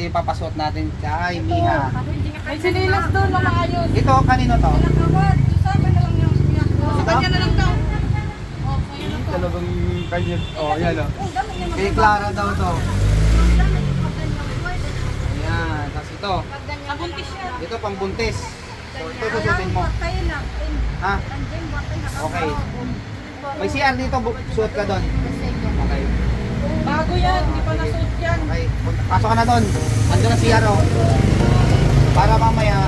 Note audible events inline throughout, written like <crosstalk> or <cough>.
ito yung papasuot natin kay Miha. May sinilas doon na maayos. Ito, kanino to? Sa kanya na lang daw. Oh, kanya na to. Talagang kanya. Oh, yan o. Oh, Kay Clara daw to. Ayan, tapos ito. Nabuntis siya. Ito pambuntis. So, ito susutin mo. Lang. Ha? Okay. May CR dito, suot ka doon. Okay. Bago yan. Hindi pa nasuot yan. Okay. Pasok ka na doon. Andun na CR oh. Para mamaya.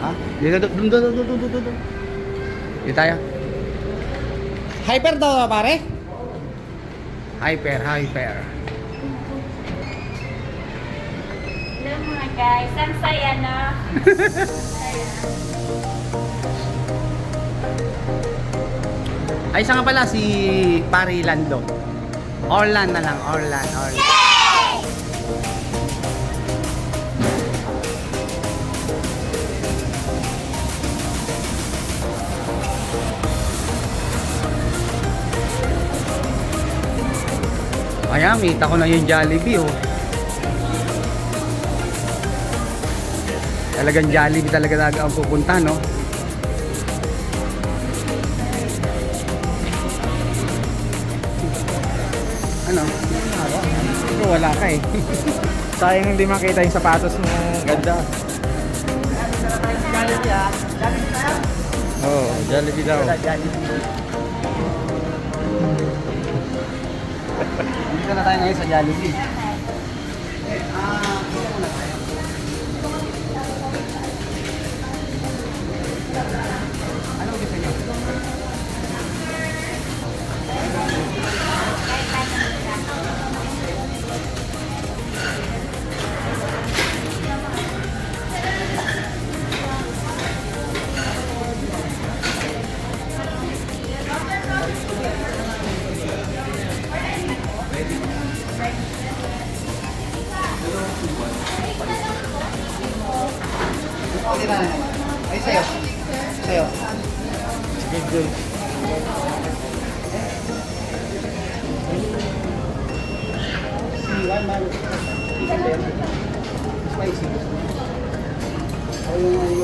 Ha? Dito, dito, dito, dito, dito, dito, dito. Dito tayo. Hyper daw pare? Hyper, hyper. Hello mga guys, ang saya na. Ay, siya nga pala si Pari Lando. Orlan na lang, Orlan, Orlan. Ayan, kita ko na yung Jollibee oh. Talagang Jollibee talaga talaga ang pupunta, no? Ano? Pero wala ka eh. <laughs> Sayang hindi makita yung sapatos mo. Ganda. Oh, Jollibee daw. Dito na tayo ngayon sa Jollibee.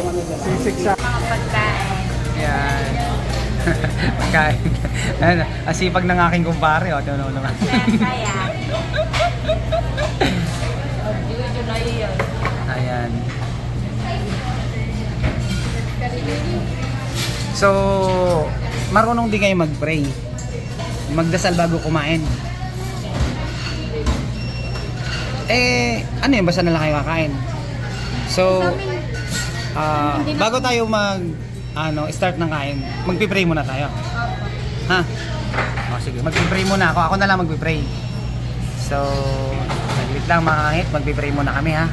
Ano dyan. Sisig sa... Mga pagkain. Yan. Pagkain. Asipag ng aking kumpare. O, ito naman. Kaya, So, marunong din kayo mag-pray. Magdasal bago kumain. Eh, ano yun? Basta na lang kayo kakain. So, ah, bago tayo mag ano, start ng kain, magpi-pray muna tayo. Ha? O, sige, magpi-pray muna ako. Ako na lang magpi-pray. So, saglit lang mga kahit, magpi-pray muna kami ha.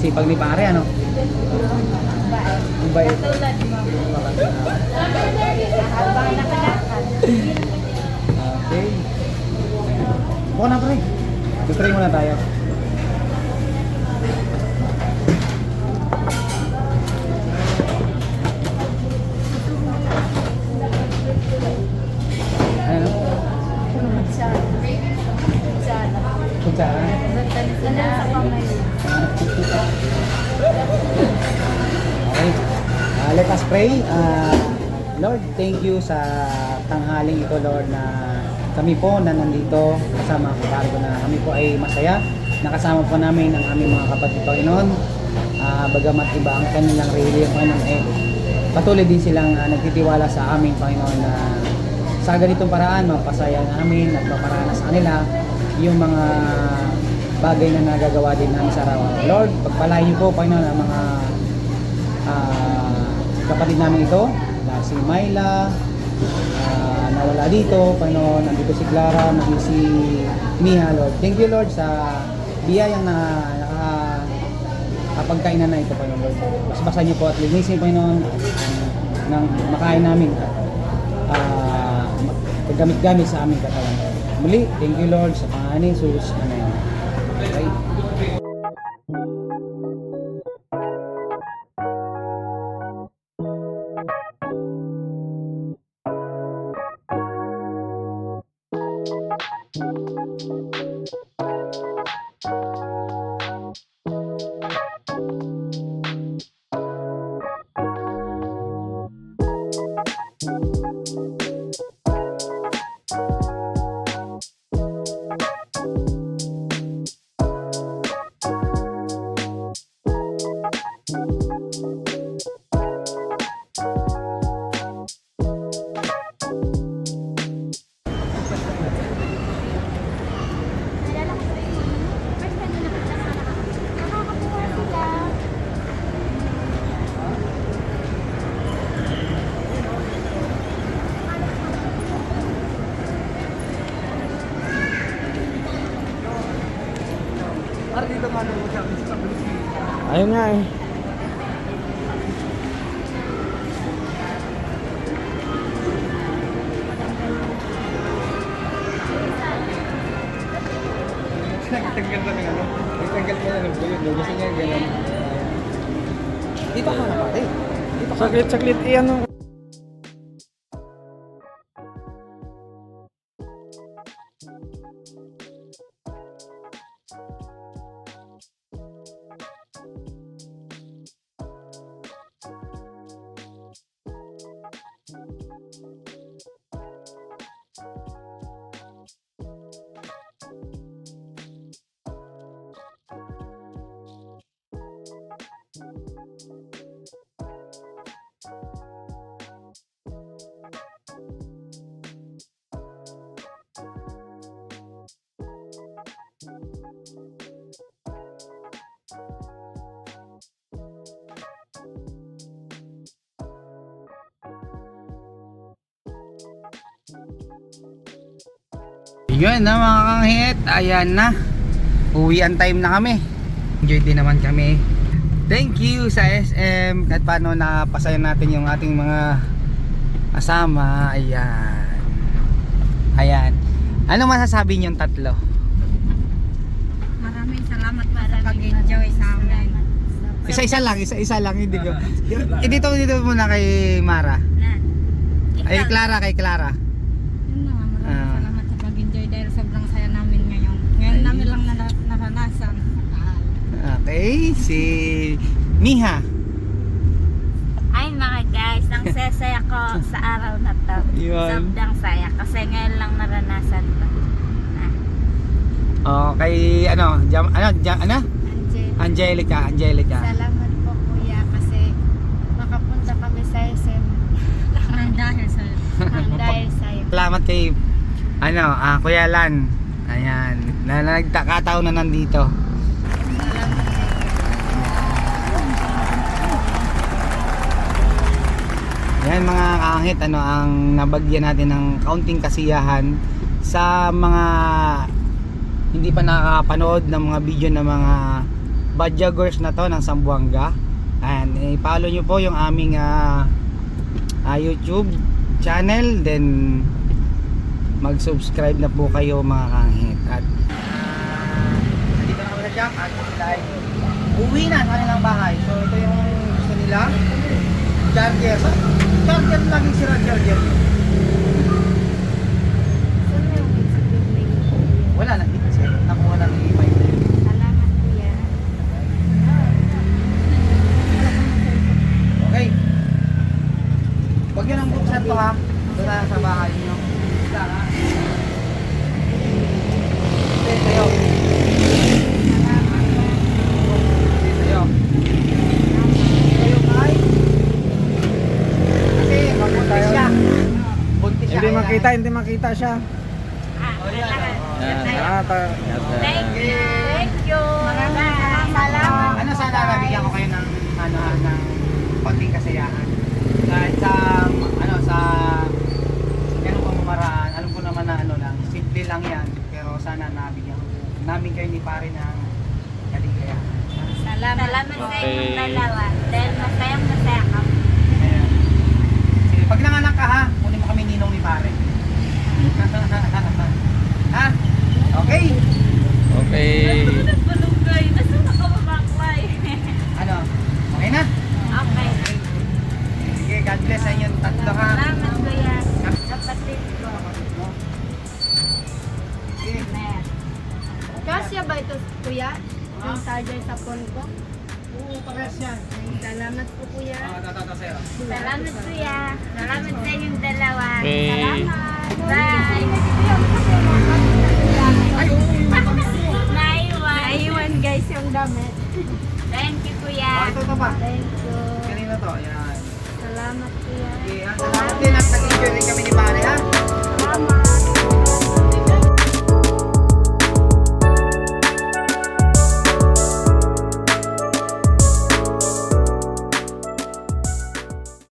Sipag ni pare, ano? Ang bait. Tulad mo. Habang nakalakad. Okay. Buka na pre. Tutry muna tayo. Ano? Kutsara. Okay. Uh, let us pray. Uh, Lord, thank you sa tanghaling ito, Lord, na kami po na nandito kasama pare ko na kami po ay masaya nakasama po namin ang aming mga kapatid Panginoon. Ah, bagamat iba ang kanilang relihiyon Panginoon eh, patuloy din silang ah, nagtitiwala sa aming Panginoon na sa ganitong paraan mapasaya namin at maparana sa kanila yung mga bagay na nagagawa din namin sa araw. Lord, pagpalain niyo po Panginoon ang mga ah, kapatid namin ito, na si Myla, ah, nawala dito, Panginoon, nandito si Clara, maging si Mia, Lord. Thank you, Lord, sa biyayang na naka kapagkainan na ito, Panginoon, Lord. Basbasan niyo po at linisin, Panginoon, ng makain namin at ah, gamit-gamit sa aming katawan. Muli, thank you, Lord, sa pangalan ni Jesus. Amen. Okay. Ayun nga eh. Nagtanggal na ng ano? Nagtanggal na ng bulog. Gusto niya ganyan. Dito ka na pare. Dito ka. Saglit, saglit. Iyan Yun na mga kanghit, ayan na. Uwian time na kami. Enjoy din naman kami. Thank you sa SM at paano napasaya natin yung ating mga kasama. Ayan. Ayan. Ano masasabi niyong tatlo? Maraming salamat po sa pag-enjoy sa amin. Isa-isa lang, isa-isa lang. Hindi ko. Eh, dito, dito muna kay Mara. Ay, Clara, kay Clara. Yun na, maraming Ah. salamat sa pag-enjoy dahil sobrang saya namin ngayon. Ngayon namin lang na- naranasan. Okay, si Miha. Ay mga guys, ang sesaya ko sa araw na to. Yun. Sobrang saya kasi ngayon lang naranasan ko. Ah, Oh, kay ano, jam, ano, jam, ano? Angel, Angelica, Angelica. salamat po kuya kasi makapunta kami sa SM. <laughs> Ang dahil sa Ang dahil sa'yo. Salamat kay ano, ah, Kuya Lan. Ayan, na, na nagkakataon na nandito. Yan mga kaangit, ano ang nabagyan natin ng kaunting kasiyahan sa mga hindi pa nakakapanood ng mga video ng mga badjagers na to ng Sambuanga. And i-follow nyo po yung aming ah, ah, YouTube channel then mag-subscribe na po kayo mga kaangit. At dito na kami sa at dahil uwi na sa kanilang bahay. So ito yung gusto nila. Charger. Charger laging sira charger. Wala na. Kasi nakuha lang ni Mike. Salamat kuya. Okay. Huwag yun ang buksan to ha. Sa, sa bahay nyo. Isa ha. Okay, kayo. Makita, hindi makita siya. Ah. Yan. Ah, ta- Thank you. Thank you. Maraming salamat. Ano sana nabigyan ko kayo ng ano ng konting kasiyahan. Kahit sa ano sa ganung pamamaraan, alam ko naman na ano lang, simple lang 'yan, pero sana nabigyan ko namin kayo ni pare ng kaligayahan. Salamat. Salamat sa inyong Okay. dalawa. Dahil masayang masaya kami. Ayan. Sige, pag nanganak ka ha, kami ninong ni pare. ha? <laughs> Okay. Okay. Balunggay. Nasa nakababaklay. <laughs> Ano? Okay na? Okay. Sige, God bless sa inyong tatlo ha. Salamat kuya. Kapatid ko. Kasya ba ito, kuya? Yung charger sa phone ko? Pares yan. Salamat po, kuya. Ah. Salamat kuya. Salamat sa inyong dalawa. Okay. Salamat. Bye. Naiwan. Naiwan guys yung damit. Thank you Ah, kuya. ito to pa. Thank you. Kanino to? Yan. Salamat, kuya. Okay, ah, salamat din at nag-enjoy rin kami ni pare ha. Salamat.